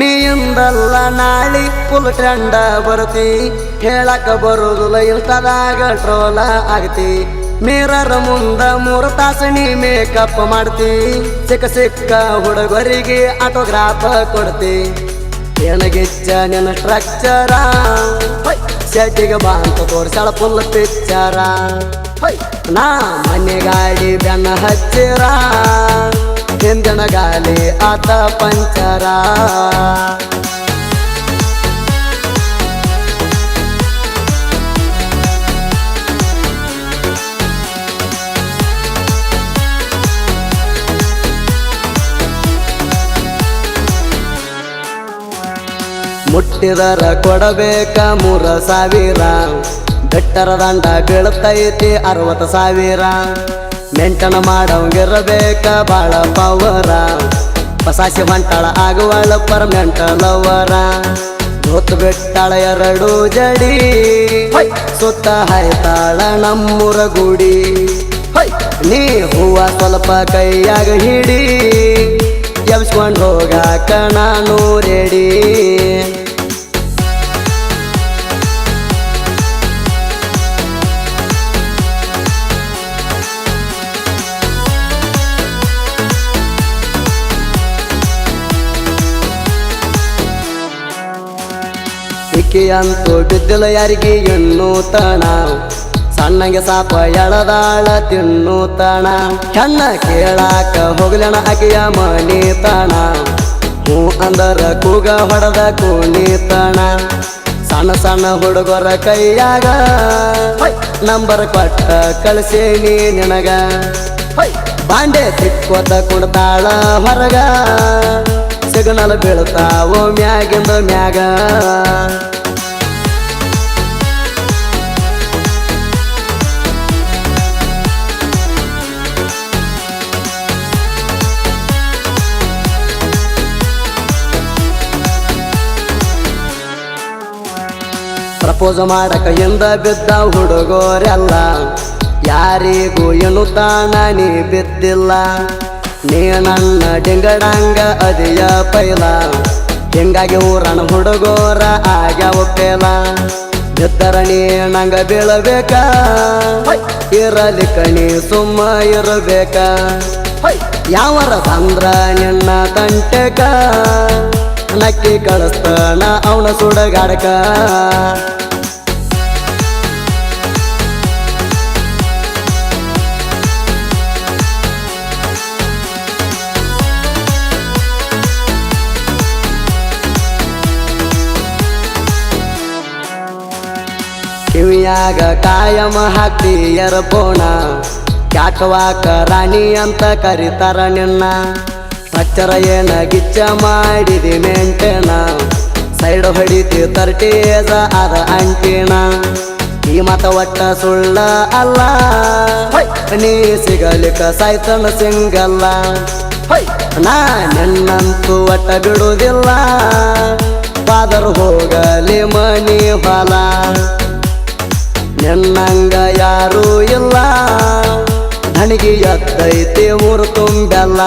ನೀಯಿಂದಲ್ಲ ನಾಳಿ ಫುಲ್ ಟ್ರೆಂಡ ಬರ್ತಿ ಹೇಳಕ ಬರುದಿಲ್ಲ, ಇಲ್ತದಾಗ ಟ್ರೋಲ ಆಗ್ತಿ. ಮಿರರ್ ಮುಂದ ಮೂರು ನೀ ಮೇಕಪ್ ಮಾಡ್ತಿ. ಸಿಕ್ಕ ಸಿಕ್ಕ ಹುಡುಗರಿಗೆ ಆಟೋಗ್ರಾಫ್ ಕೊಡ್ತಿ. ಏನಗಿಚ್ಚ ನಿನ್ನ ಸ್ಟ್ರಕ್ಚರ ಶೆಟ್ಟಿಗೆ ಬಾ ಅಂತ ತೋರ್ಸಾಳ ಫುಲ್ ಪಿಕ್ಚರ ನಾ ಮನೆ ಗಾಡಿ ಬೆನ್ನ ಹಚ್ಚಿರ? ಹಿಂದಿನ ಗಾಲಿ ಆತ ಪಂಚರ. ಮುಟ್ಟಿದರ ಕೊಡಬೇಕ ಮೂರ ಸಾವಿರ. ಬೆಟ್ಟರ ದಂಡ ಬೀಳುತ್ತೈತಿ ಅರವತ್ತು ಸಾವಿರ. ಮೆಂಟನ ಮಾಡವಂಗಿರಬೇಕ ಬಾಳ ಪವರ ಪಸಾಸಿ ಮಂಟಾಳ ಆಗುವಳ ಪರ್ಮೆಂಟ ಲವರ ಹೊತ್ತು ಬಿಟ್ಟಾಳ ಎರಡು ಜಡಿ. ಸುತ್ತ ಹಾಯ್ತಾಳ ನಮ್ಮೂರ ಗುಡಿ. ನೀ ಹೂವ ಸ್ವಲ್ಪ ಕೈಯಾಗ ಹಿಡಿ. ಎಬ್ಸ್ಕೊಂಡು ಹೋಗಾಕ ನಾನು ರೆಡಿ ಇಕ್ಕಿ ಅಂತೂ ಬಿದ್ದಿಲ್ಲ ಯಾರಿಗೆ ಎನ್ನು ತಣ ಸಣ್ಣಗೆ ಸಾಪ ಎಳದಾಳ ತಿನ್ನು ತಣ ಹೆಣ್ಣ ಕೇಳಾಕ ಹೋಗ್ಲಣ ಆಕೆಯ ಮನಿ ತಣ ಹೂ ಅಂದರ ಕೂಗ ಹೊಡೆದ ಕೂನಿ ತಣ ಸಣ್ಣ ಸಣ್ಣ ಹುಡುಗರ ಕೈಯಾಗ ನಂಬರ್ ಕೊಟ್ಟ ಕಳಿಸೇನಿ ನಿನಗ? ಬಾಂಡೆ ತಿಕ್ಕೋತ ಕುಡ್ತಾಳ ಹೊರಗ? ಸಿಗ್ನಲ್ ಬೀಳ್ತಾವೋ ಮ್ಯಾಗಿಂದ ಮ್ಯಾಗ? ಪ್ರಪೋಸ್ ಮಾಡಕ ಎಂದ ಬಿದ್ದ ಹುಡುಗೋರೆಲ್ಲ, ಯಾರಿಗೂ ಏನು ತಾಣ ನೀ ಬಿದ್ದಿಲ್ಲ. ನೀ ನನ್ನ ಡಿಂಗಡಂಗ ಅದಿಯ ಪೈಲ, ಹಿಂಗಾಗಿ ಊರಣ ಹುಡುಗೋರ ಆಗ್ಯಾವ ಪೇಲ ಬಿದ್ದರ ನೀ ನಂಗ ಬೀಳಬೇಕ, ಇರಲಿ ಕಣಿ ಸುಮ್ಮ ಇರಬೇಕ. ಯಾವರ ಬಂದ್ರ ನಿನ್ನ ತಂಟೆಕ, ನಕ್ಕಿ ಕಳಿಸ್ತಾನ ಅವನ ಸುಡಗಾಡಕ. ಕಿವಿಯಾಗ ಕಾಯಮ ಹಾಕ್ತಿ ಎರಪೋಣ. ಕ್ಯಾಕವಾಕ ರಾಣಿ ಅಂತ ಕರಿತಾರ ನಿನ್ನ. ಅಚ್ಚರ ಏನ ಗಿಚ್ಚ ಮಾಡಿದಿ ಮೆಂಟೇನ. ಸೈಡ್ ಹೊಡಿತಿ ತರ್ಟೇಜ ಅದ ಅಂಟಿನ. ಈ ಮತ ಒಟ್ಟ ಸುಳ್ಳ ಅಲ್ಲ. ನೀ ಸಿಗಲಿಕ್ಕ ಸಾಯ್ತನ ಸಿಂಗಲ್ಲ. ನಾ ನಿನ್ನಂತೂ ಒಟ್ಟ ಬಿಡುವುದಿಲ್ಲ ಪಾದರು ಹೋಗಲಿ ಮನಿ ಹೊಲ. ನಿನ್ನಂಗ ಯಾರೂ ಇಲ್ಲ. ನನಗೆ ಎದ್ದೈತಿ ಊರು ತುಂಬೆಲ್ಲ.